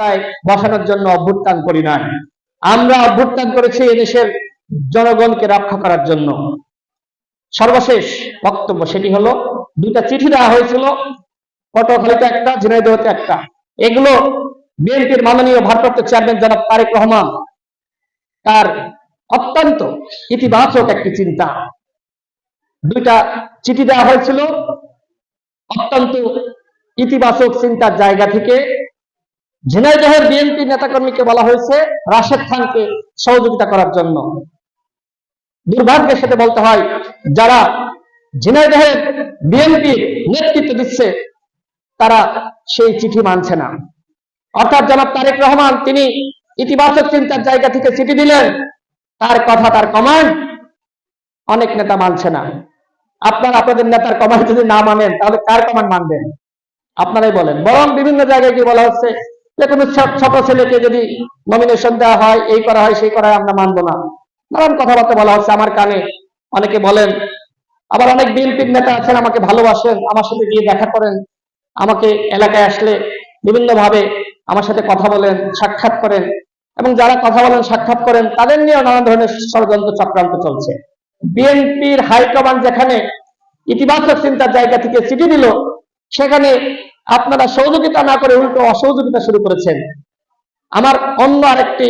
ক্ষমতায় বসানোর জন্য অভ্যুত্থান করি নাই। আমরা অভ্যুত্থান করেছি এদেশের জনগণকে রক্ষা করার জন্য। সর্বশেষ বক্তব্য সেটি হলো, দুইটা চিঠি দেওয়া হয়েছিল, পটুয়াখালীতে একটা, ঝিনাইদহতে একটা। এগুলো বিএনপির মাননীয় ভারপ্রাপ্ত চেয়ারম্যান জনাব তারেক রহমান, তার অত্যন্ত ইতিবাচক একটি চিন্তা। দুইটা চিঠি দেওয়া হয়েছিল, অত্যন্ত ইতিবাচক চিন্তার জায়গা থেকে ঝিনাইদহের বিএনপি নেতাকর্মীকে বলা হয়েছে রাশেদ খানকে সহযোগিতা করার জন্য। দুর্ভাগ্যের সাথে বলতে হয়, যারা ঝিনাইদহের বিএনপি নেতৃত্ব দিচ্ছে, তারা সেই চিঠি মানছে না। অর্থাৎ জনাব তারেক রহমান, তিনি ইতিবাচক চিন্তার জায়গা থেকে চিঠি দিলেন, তার কথা, তার কমান্ড অনেক নেতা মানছে না। আপনার আপনাদের নেতার কমান্ড যদি না মানেন, তাহলে কার কমান্ড মানবেন? আপনারাই বলেন। বরং বিভিন্ন জায়গায় কি বলা হচ্ছে কোনো ছোট- ছেলেকে যদি নমিনেশন দেওয়া হয়, এই করা হয়, সেই করা হয়, আমরা মানবো না। নানান কথাবার্তা বলা হচ্ছে আমার কানে। অনেকে বলেন, আবার অনেক বিএনপির নেতা আছেন, আমাকে ভালোবাসেন, আমার সাথে গিয়ে দেখা করেন। আমাকে এলাকায় আসলে বিভিন্ন ভাবে আমার সাথে কথা বলেন, সাক্ষাৎ করেন। এবং যারা কথা বলেন, সাক্ষাৎ করেন, তাদের নিয়েও নানান ধরনের ষড়যন্ত্র চক্রান্ত চলছে। বিএনপির হাইকমান্ড যেখানে ইতিবাচক চিন্তার জায়গা থেকে চিঠি দিল, সেখানে আপনারা সহযোগিতা না করে উল্টো অসহযোগিতা শুরু করেছেন। আমার অন্য আরেকটি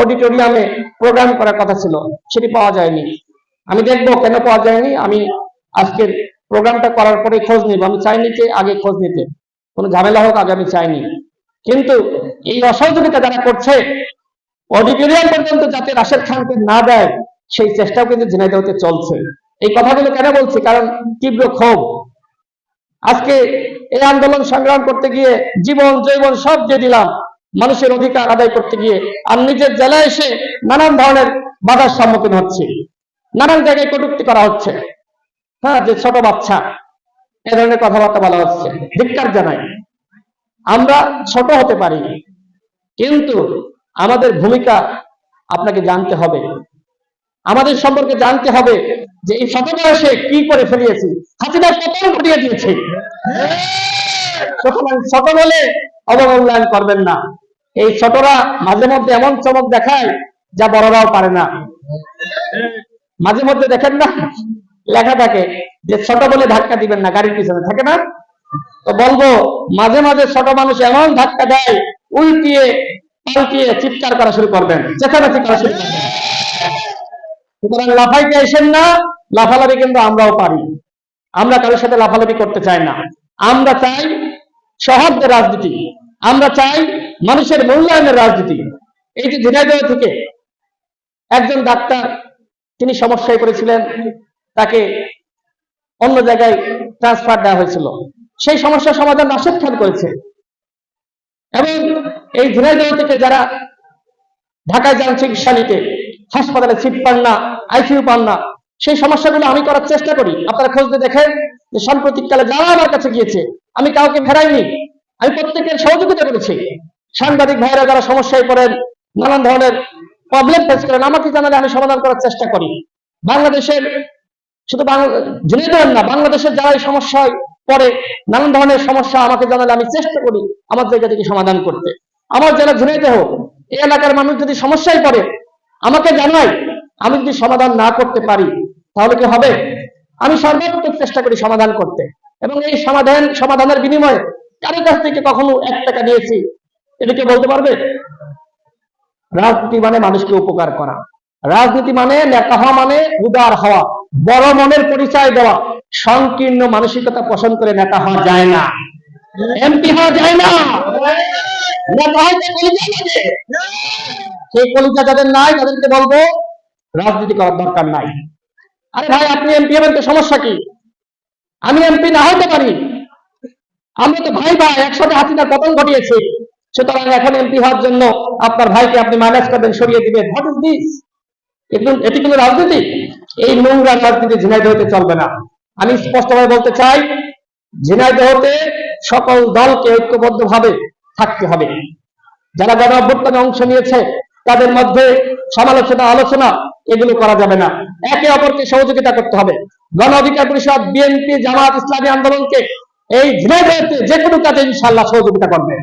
অডিটোরিয়ামে প্রোগ্রাম করার কথা ছিল, সেটি পাওয়া যায়নি। আমি দেখব কেন পাওয়া যায়নি, আমি আজকের প্রোগ্রামটা করার পরে খোঁজ নিব। আমি চাইনি যে আগে খোঁজ নিতে। কোনো ঝামেলা হোক, আগে আমি চাইনি। কিন্তু এই অসহযোগিতা যারা করছে অডিটোরিয়াম পর্যন্ত যাতে রাশেদ খানকে না দেয়, সেই চেষ্টাও কিন্তু ঝিনাইদহতে চলছে। এই কথাগুলো কেন বলছি? কারণ তীব্র ক্ষোভ। আজকে এই আন্দোলন সংগ্রাম করতে গিয়ে জীবন জৈবন সব দিয়ে দিলাম। মানুষের অধিকার আদায় করতে গিয়ে আর নিজের জেলায় এসে নানান ধরনের বাধার সম্মুখীন হচ্ছে। নানান জায়গায় কটুক্তি করা হচ্ছে। হ্যাঁ যে ছোট বাচ্চা, এ ধরনের কথাবার্তা বলা হচ্ছে। ধিক্কার জানাই। আমরা ছোট হতে পারি কিন্তু আমাদের ভূমিকা আপনাকে জানতে হবে। আমাদের সম্পর্কে জানতে হবে যে এই শত বয়সে কি করে ফেলিয়েছি। হাসিনা পতন ঘটিয়ে দিয়েছে। সুতরাং ছোট বলে অবমূল্যায়ন করবেন না। এই ছোটরা মাঝে মধ্যে এমন চমক দেখায় যা বড়রাও পারে না। মাঝে মধ্যে দেখেন না, লেখা থাকে যে ছোট বলে ধাক্কা দিবেন না, গাড়ির পিছনে, থাকে না? তো বলব, মাঝে মাঝে ছোট মানুষ এমন ধাক্কা দেয়, উল্টিয়ে, পাল্টিয়ে চিৎকার করা শুরু করবেন, চেঁচামেচি করা শুরু করবেন। সুতরাং লাফাইতে এসেন না, লাফালাফি কিন্তু আমরাও পারি। আমরা কারোর সাথে লাফালাফি করতে চাই না। আমরা চাই সহজের রাজনীতি। আমরা চাই মানুষের মূল্যায়নের রাজনীতি। এই যে ঝিনাইদহ থেকে একজন ডাক্তার, তিনি সমস্যায় পড়েছিলেন। তাকে অন্য জায়গায় ট্রান্সফার দেওয়া হয়েছিল। সেই সমস্যার সমাধান রাশেদ খান করেছে। এবং এই ঝিনাইদহ থেকে যারা ঢাকায় যান চিকিৎসা নিতে হাসপাতালে সিট পান না, আইসিইউ পান না। সেই সমস্যাগুলো আমি করার চেষ্টা করি। আপনারা খোঁজ দিয়ে দেখেন যে সাম্প্রতিককালে যারা আমার কাছে গিয়েছে, আমি কাউকে ফেরাইনি। আমি প্রত্যেকের সহযোগিতা করেছি। সাংবাদিক ভাইরা যারা সমস্যায় পড়েন, নানান ধরনের প্রবলেম ফেস করেন, আমাকে জানালে আমি সমাধান করার চেষ্টা করি। বাংলাদেশের শুধু ঝিনাইদহ না, বাংলাদেশের যারা সমস্যায় পড়ে, নানান ধরনের সমস্যা আমাকে জানালে আমি চেষ্টা করি আমার জায়গা থেকে সমাধান করতে। আমার জেলা ঝুনাইতে হোক এই এলাকার মানুষ যদি সমস্যায় পড়ে আমাকে জানাই, আমি যদি সমাধান না করতে পারি, তাহলে কি হবে? আমি সর্বাত্মক চেষ্টা করি সমাধান করতে। এবং এই সমাধান, সমাধানের বিনিময়ে কারও কাছ থেকে কখনো এক টাকা নিয়েছি, এটা কি বলতে পারবে? রাজনীতি মানে মানুষকে উপকার করা। রাজনীতি মানে নেতা হওয়া মানে উদার হওয়া, বড় মনের পরিচয় দেওয়া, সংকীর্ণ মানসিকতা পোষণ করে নেতা হওয়া যায় না। এমপি হওয়া যায় না। নেতা। সেই কলিজা যাদের নাই, তাদেরকে বলব, রাজনীতি করার দরকার নাই। আরে ভাই, আপনি এমপি হবেন তো সমস্যা কি? আমি এমপি না পারি। তো ভাই ভাই একসাথে পতন ঘটিয়েছি। সুতরাং এখন এমপি হওয়ার জন্য আপনার ভাইকে আপনি করবেন, সরিয়ে দিবেন। হোয়াট ইজ দিস এটি রাজনীতি? এই নোংরা রাজনীতি ঝিনাইদহতে চলবে না। আমি স্পষ্টভাবে বলতে চাই ঝিনাইদহতে সকল দলকে ঐক্যবদ্ধভাবে থাকতে হবে। যারা গণ অভ্যুত্থানে অংশ নিয়েছে তাদের মধ্যে সমালোচনা, আলোচনা, এগুলো করা যাবে না। একে অপরকে সহযোগিতা করতে হবে। গণ অধিকার পরিষদ, বিএনপি, জামাত ইসলামী আন্দোলনকে এই ঝিনাইদহতে যে কোনো কাজে ইনশাল্লাহ সহযোগিতা করবে।